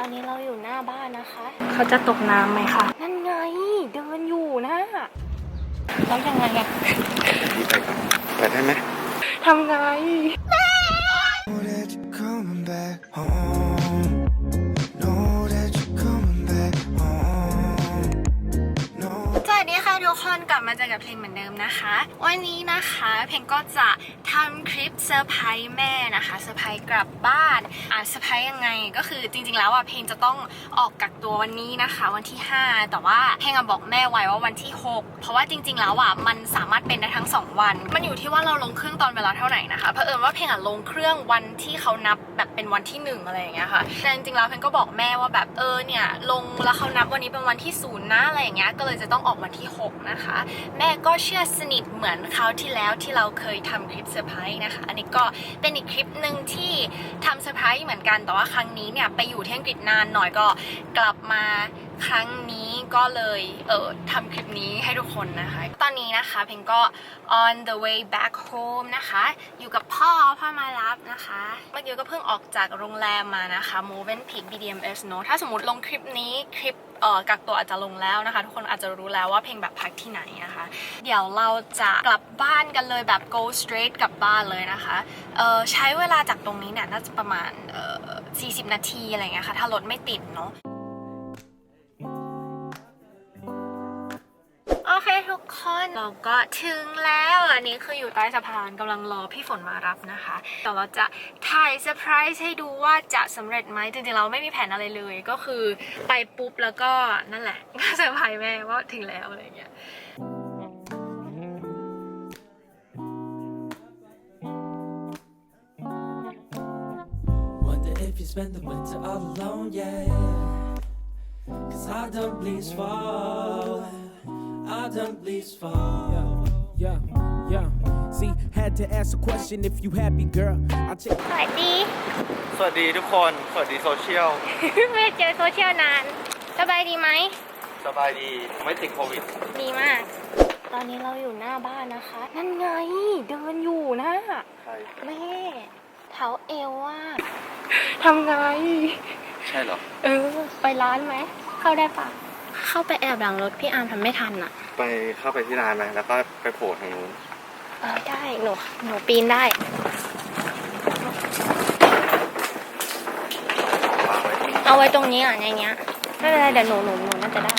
ตอนนี้เราอยู่หน้าบ้านนะคะ เขาจะตกน้ำไหมคะ นั่นไง เดินอยู่นะแล้วยังไงอะพี่ไปก่อนเปิดได้ไหมทำไง Know that you're coming back home. Know that you're coming back home. No. สวัสดีค่ะทุกคนกลับมาเจอกับเพลงเหมือนเดิมนะคะ วันนี้นะคะ เพลงก็จะทำคลิปเซอร์ไพรส์แม่นะคะเซอร์ไพรส์กลับบ้านอะเซอร์ไพรส์ยังไงก็คือจริง ๆ แล้วอะเพลงจะต้องออกกักตัววันนี้นะคะ วันที่ 5 แต่ว่าเพลงอะบอกแม่ไว้ว่าวันที่ 6 เพราะว่าจริง ๆ แล้วอะมันสามารถเป็นได้ทั้ง 2 วัน มันอยู่ที่ว่าเราลงเครื่องตอนเวลาเท่าไหร่นะคะเพราะเอิญว่าเพลงอะลงเครื่องวันที่เขานับแบบเป็นวันที่หนึ่งอะไรอย่างเงี้ยค่ะแต่จริงๆแล้วเพลงก็บอกแม่ว่าแบบเออเนี่ยลงแล้วเขานับวันนี้เป็นวันที่ศูนย์นะอะไรอย่างเงี้ยก็เลยจะต้องออกวันที่ 6 นะคะ แม่ก็เชื่อสนิทเหมือนคราวที่แล้วที่เราเคยทำคลิปเซอร์ไพรส์นะคะ อันนี้ก็เป็นอีกคลิปหนึ่งที่ทำเซอร์ไพรส์เหมือนกัน แต่ว่าครั้งนี้เนี่ยไปอยู่ที่อังกฤษนานหน่อยก็กลับมาครั้งนี้ก็เลยเออทำคลิปนี้ให้ทุกคนนะคะ ตอนนี้นะคะเพลงก็ on the way back home นะคะ อยู่กับพ่อพ่อมารับนะคะ เมื่อกี้ก็เพิ่งออกจากโรงแรมมานะคะ Movenpick BDMS เนอะถ้าสมมติลงคลิปนี้คลิป กักตัวอาจจะลงแล้วนะคะ ทุกคนอาจจะรู้แล้วว่าเพลงแบบพักที่ไหนนะคะ เดี๋ยวเราจะกลับบ้านกันเลยแบบ go straight กลับบ้านเลยนะคะเออใช้เวลาจากตรงนี้เนี่ยน่าจะประมาณเออ40 นาทีอะไรเงี้ยค่ะถ้ารถไม่ติดเนาะ เราก็ถึงแล้วอันนี้คืออยู่ใต้สะพานกำลังรอพี่ฝนมารับนะคะเดี๋ยวเราจะถ่ายเซอร์ไพรส์ให้ดูว่าจะสำเร็จไหมจริงๆเราไม่มีแผนอะไรเลยก็คือไปปุ๊บแล้วก็นั่นแหละเซอร์ไพรส์แม่ว่าถึงแล้วอะไรอย่างเงี้ย Wonder if you spend the winter all alone, yeah, yeah. Cause I don't please fall. I don't please fall. Yeah, yeah. See, had to ask a question if you happy, girl. I'll check. สวัสดี สวัสดีทุกคน สวัสดีโซเชียล ไม่ได้เจอโซเชียลนาน สบายดีไหม สบายดี ไม่ติดโควิด ดีมาก ตอนนี้เราอยู่หน้าบ้านนะคะ นั่นไง เดินอยู่นะใช่ แม่เท้าเอวว่าทำไง ใช่เหรอ เออ ไปร้านไหม เข้าได้ปะ เข้าไปแอบหลังรถพี่อาร์มทำไม่ทันอะไปเข้าไปที่ร้านไหมแล้วก็ไปโผล่ทางนู้นเออได้หนูหนูปีนได้วางไว้ที่เอาไว้ตรงนี้อะในเนี้ยไม่เป็นไรเดี๋ยวหนูหนูหนูน่าจะได้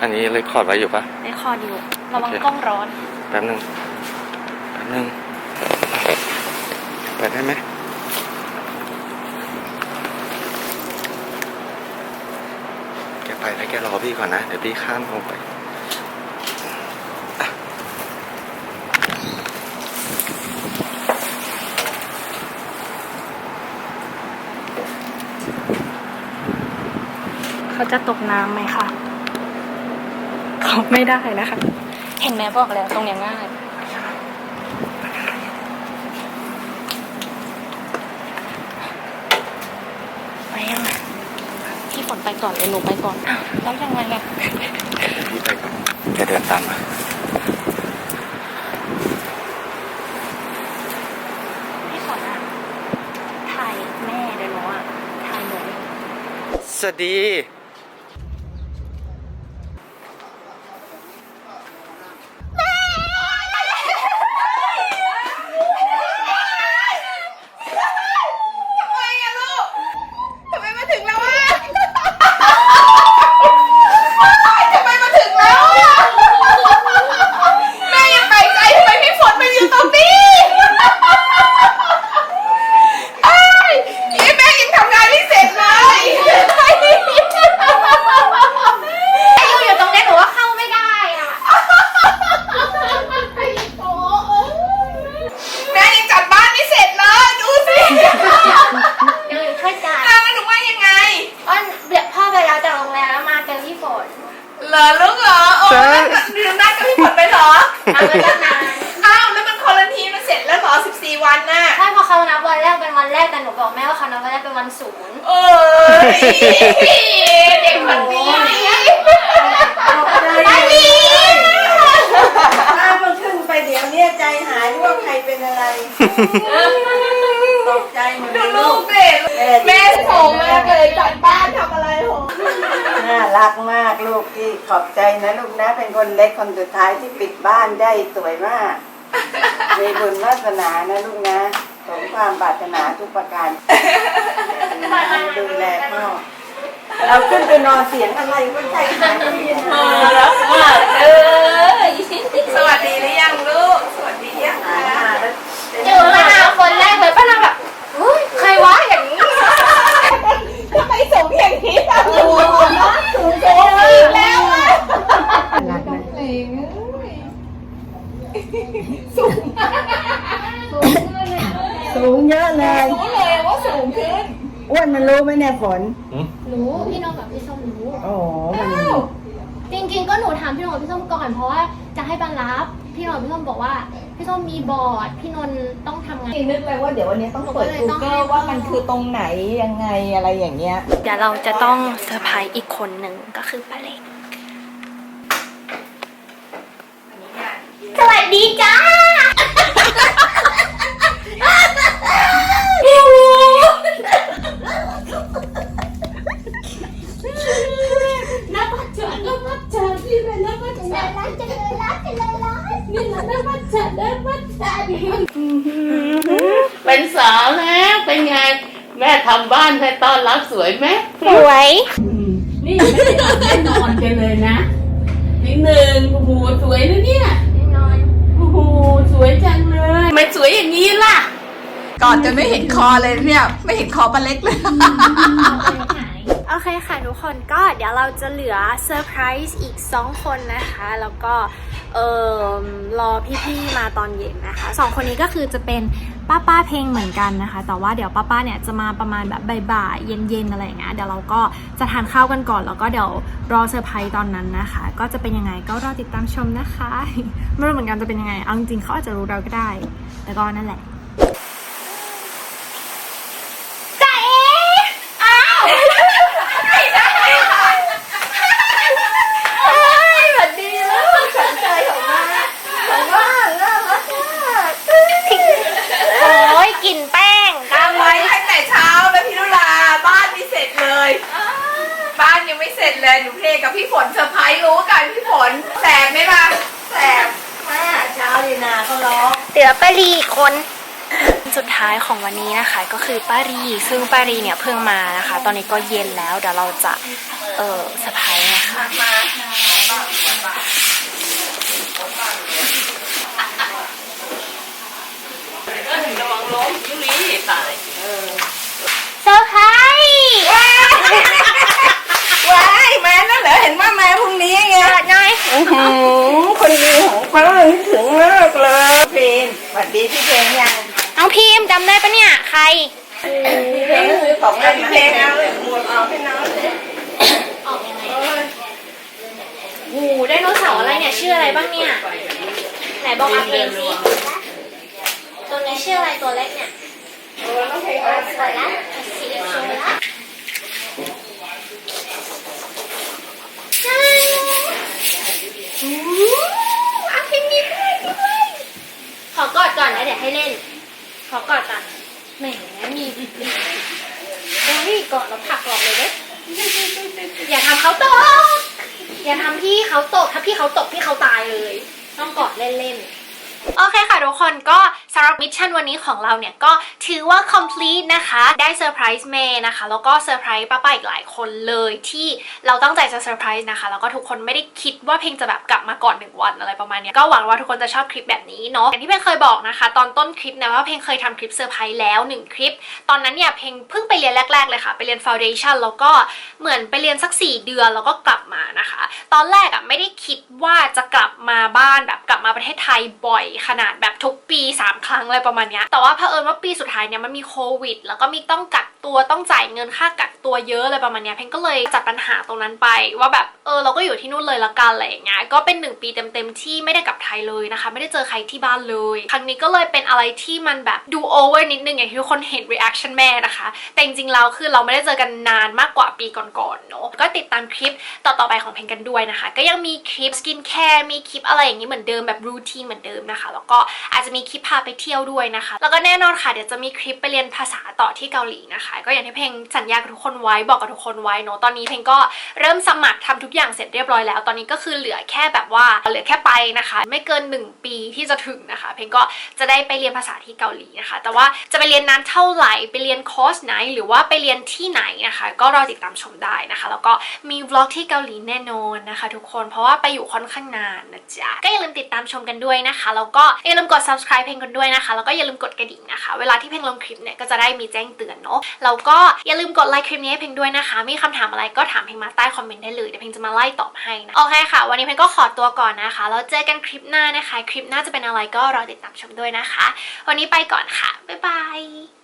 อันนี้เลยคอร์ดไว้อยู่ปะ ในคอร์ดอยู่ระวังโอเค กล้องร้อน แป๊บนึงแป๊บนึงเปิดได้ไหมแก ไปแล้วแกรอพี่ก่อนนะ เดี๋ยวพี่ข้ามลงไปอะเขาจะตกน้ำไหมคะเขาไม่ได้นะคะ เห็นไหมบอกแล้วตรงเนี้ยง่าย ไปยังไงพี่ ฝนไปก่อนเลยหนูไปก่อนอ้าวแล้วยังไงอะเดี๋ยวพี่ไปก่อนแกเดินตามมาพี่ฝนอะถ่ายแม่เดี๋ยวหนูอะถ่ายหนูสวัสดี แม่ยังแปลกใจทำไมพี่ฝนมาอยู่ตรงนี้เอ้ยนี่แม่ยังทำงานไม่เสร็จเลย อยู่ตรงนี้หนูว่าเข้าไม่ได้อะ แม่ยังจัดบ้านไม่เสร็จเลยดูสิ เดี๋ยวหนูช่วยจ่าย อ้าวแล้วหนูว่ายังไง อ้อนเดี๋ยวพ่อไปแล้วจากโรงแรมแล้วมาเจอพี่ฝน เหรอลูกเหรอโอ้ยลืมนัดกับพี่ฝนไปเหรอ ทำมาตั้งนาน อ้าวแล้วมันคอลันทีมันเสร็จแล้วเหรอ14 วันน่ะ ใช่พอ เขานับวันแรกเป็นวันแรกแต่หนูบอกแม่ว่าเขานับวันแรกเป็นวันศูนย์เอ้ยเด็กคนนี้ไม่มีถ้ามันขึ้นไปเดี๋ยวเนี้ใจหายว่าใครเป็นอะไรตกใจหมดเลดูยลูลูกกเด็กแต่แม่โหงมากเลยจัดบ้านทำอะไรโหงน่ารักมากลูกที่ขอบใจนะลูกนะเป็นคนเล็กคนสุดท้ายที่ปิดบ้านได้สวยมากมีบุญวาสนานะลูกนะ สมความปรารถนาทุกประการดูแลพ่อเราขึ้นไปนอนเสียงอะไรก็ใช่ไหมแล้วเออสวัสดีหรือยังลูก สวัสดียังคะ เจอป้านางคนแรกเลยป้านางแบบเฮ้ยใครวะอย่างนี้ ทำไมสูงอย่างนี้ล่ะลูกสูงโอีกแล้วอะ สู งเยอะเลย รู้เลยว่าสูงขึ้น อ้วนมันรู้ไหมเนี่ยฝนรู้พี่นกกับพี่ส้มรู้โอ้โหมันจริงๆก็หนูถามพี่นกกับพี่ส้มก่อนเพราะว่าจะให้บรรรับพี่นกกับพี่ส้มบอกว่าพี่ส้มมีบอร์ดพี่นนท์ต้องทำงาน นึกไปว่าเดี๋ยววันนี้ต้องเปิดหนูก็เลยต้องให้ Google ว่ามันคือตรงไหนยังไงอะไรอย่างเงี้ย เดี๋ยวเราจะต้องเซอร์ไพรส์อีกคนหนึ่งก็คือป้าเล็ก สวัสดีจ้า เจอเป็นสาวแล้วเป็นไง แม่ทำบ้านให้ต้อนรับสวยไหมสวย นี่ไม่ได้หลับได้นอนกันเลยนะนิดหนึ่งโอ้โหสวยนะเนี่ยโอ้โหสวยจังเลยไม่สวยอย่างนี้ล่ะ ก่อนจะไม่เห็นคอเลยเนี่ย ไม่เห็นคอปลาเล็กเลย โอเคค่ะทุกคนก็เดี๋ยวเราจะเหลือเซอร์ไพรส์อีก 2 คนนะคะ แล้วก็เออรอพี่ๆมาตอนเย็นนะคะสองคนนี้ก็คือจะเป็นป้าป้าเพลงเหมือนกันนะคะ แต่ว่าเดี๋ยวป้าป้าเนี่ยจะมาประมาณแบบบ่ายๆเย็นๆอะไรอย่างเงี้ยเดี๋ยวเราก็จะทานข้าวกันก่อน แล้วก็เดี๋ยวรอเซอร์ไพรส์ตอนนั้นนะคะ ก็จะเป็นยังไงก็รอติดตามชมนะคะ ไม่รู้เหมือนกันจะเป็นยังไงเอาจริงๆเขาอาจจะรู้เราก็ได้ แต่ก็นั่นแหละ โอ้ยกลิ่นแป้ง ทำไว้ตั้งแต่เช้าแล้วพี่ลุลาบ้านไม่เสร็จเลย บ้านยังไม่เสร็จเลยหนูเพลงกับพี่ฝนเซอร์ไพรส์รู้กันพี่ฝนแสบไหมล่ะแสบ เช้าดีนาเขาร้ องเหลือป้ารีอีกคน สุดท้ายของวันนี้นะคะก็คือป้ารี ซึ่งป้ารีเนี่ยเพิ่งมานะคะ ตอนนี้ก็เย็นแล้วเดี๋ยวเราจะ เออสะพายนะคะเซอร์ไพรส์ว้ายมาแล้วเหรอเห็นว่ามาพรุ่งนี้ไงเปิดหน่อย อื้อหือคนดีของป้าคิดถึงมากเลยพีนส วัสดีพี่เพลงยังน้องพิมพ์จำได้ปะเนี่ย ใคร พี่เพลงซื้อของเล่นมาให้น้องหมวกเอาให้น้องโอ้โหไดโนเสาร์อะไรเนี่ยชื่ออะไรบ้างเนี่ย ไหนบอกอาเพลงสิตัวนี้ชื่ออะไรตัวเล็กเนี่ยสวยละสีสวยละจ้าอู้อาเพลงมีเพลงด้วยข อกอดก่อนแล้วเดี๋ยวให้เล่น ขอกอดก่อนแหมมีเฮ้ยกอดแล้วผลักออกเลยเด้อย่าทำเขาตก อย่าทำพี่เขาตก ถ้าพี่เขาตกพี่เขาตายเลย ต้องกอดเล่นๆ โอเคค่ะทุกคนก็ สำหรับมิชชั่นวันนี้ของเราเนี่ยก็ถือว่า complete นะคะ ได้เซอร์ไพรส์เมย์นะคะ แล้วก็เซอร์ไพรส์ป้าป้าอีกหลายคนเลยที่เราตั้งใจจะเซอร์ไพรส์นะคะ แล้วก็ทุกคนไม่ได้คิดว่าเพลงจะแบบกลับมาก่อนหนึ่งวันอะไรประมาณนี้ก็หวังว่าทุกคนจะชอบคลิปแบบนี้เนาะอย่างที่เพลงเคยบอกนะคะ ตอนต้นคลิปนะว่าเพลงเคยทำคลิปเซอร์ไพรส์แล้วหนึ่งคลิป ตอนนั้นเนี่ยเพลงเพิ่งไปเรียนแรก ๆ เลยค่ะ ไปเรียน foundation แล้วก็เหมือนไปเรียนสัก 4 เดือนแล้วก็กลับมานะคะ ตอนแรกอะ่ะไม่ได้คิดว่าจะกลับมาบ้านแบบกลับมาประเทศไทยบ่อยขนาดแบบทุกปี3ครั้งอะไรประมาณนี้แต่ว่าเผอิญว่าปีสุดท้ายเนี่ยมันมีโควิด แล้วก็มีต้องกักตัวต้องจ่ายเงินค่ากักตัวเยอะอะไรประมาณนี้เพลงก็เลยจัดปัญหาตรงนั้นไป ว่าแบบเออเราก็อยู่ที่นู่นเลยละกันอะไรอย่างเงี้ยก็เป็นหนึ่งปีเต็มๆที่ไม่ได้กลับไทยเลยนะคะ ไม่ได้เจอใครที่บ้านเลย ครั้งนี้ก็เลยเป็นอะไรที่มันแบบดูโอเวอร์นิดนึงอย่างที่ทุกคนเห็น reaction แม่นะคะ แต่จริงๆแล้วคือเราไม่ได้เจอกันนานมากกว่าปีก่อนๆเนอะก็ติดตามคลิปต่อๆไปของเพลงกันด้วยนะคะ ก็ยังมีคลิปสกินแคร์มีคลิปอะไรอย่างนี้เหมือนเดิมแบบรูทีนเหมือนเดิมนะคะ แล้วก็อาจจะมีคลิปพาไปไปเที่ยวด้วยนะคะ แล้วก็แน่นอนค่ะเดี๋ยวจะมีคลิปไปเรียนภาษาต่อที่เกาหลีนะคะ ก็อย่างที่เพลงสัญญากับทุกคนไว้บอกกับทุกคนไว้เนอะตอนนี้เพลงก็เริ่มสมัครทำทุกอย่างเสร็จเรียบร้อยแล้ว ตอนนี้ก็คือเหลือแค่แบบว่าเหลือแค่ไปนะคะ ไม่เกิน 1 ปีที่จะถึงนะคะ เพลงก็จะได้ไปเรียนภาษาที่เกาหลีนะคะ แต่ว่าจะไปเรียนนานเท่าไหร่ไปเรียนคอร์สไหน หรือว่าไปเรียนที่ไหนนะคะ ก็รอติดตามชมได้นะคะ แล้วก็มีวล็อกที่เกาหลีแน่นอนนะคะ ทุกคนเพราะว่าไปอยู่ค่อนข้างนานนะจ๊ะก็อย่าลืมติดตามชมกันด้วยนะคะแล้วก็อย่าลืมกด subscribe เพลงกันด้วยนะคะ แล้วก็อย่าลืมกดกระดิ่งนะคะ เวลาที่เพลงลงคลิปเนี่ยก็จะได้มีแจ้งเตือนเนาะแล้วก็อย่าลืมกดไลค์คลิปนี้ให้เพลงด้วยนะคะ มีคำถามอะไรก็ถามเพลงมาใต้คอมเมนต์ได้เลยเดี๋ยวเพลงจะมาไล่ตอบให้นะโอเคค่ะ วันนี้เพลงก็ขอตัวก่อนนะคะแล้วเจอกันคลิปหน้านะคะ คลิปหน้าจะเป็นอะไรก็รอติดตามชมด้วยนะคะ วันนี้ไปก่อนค่ะบ๊ายบาย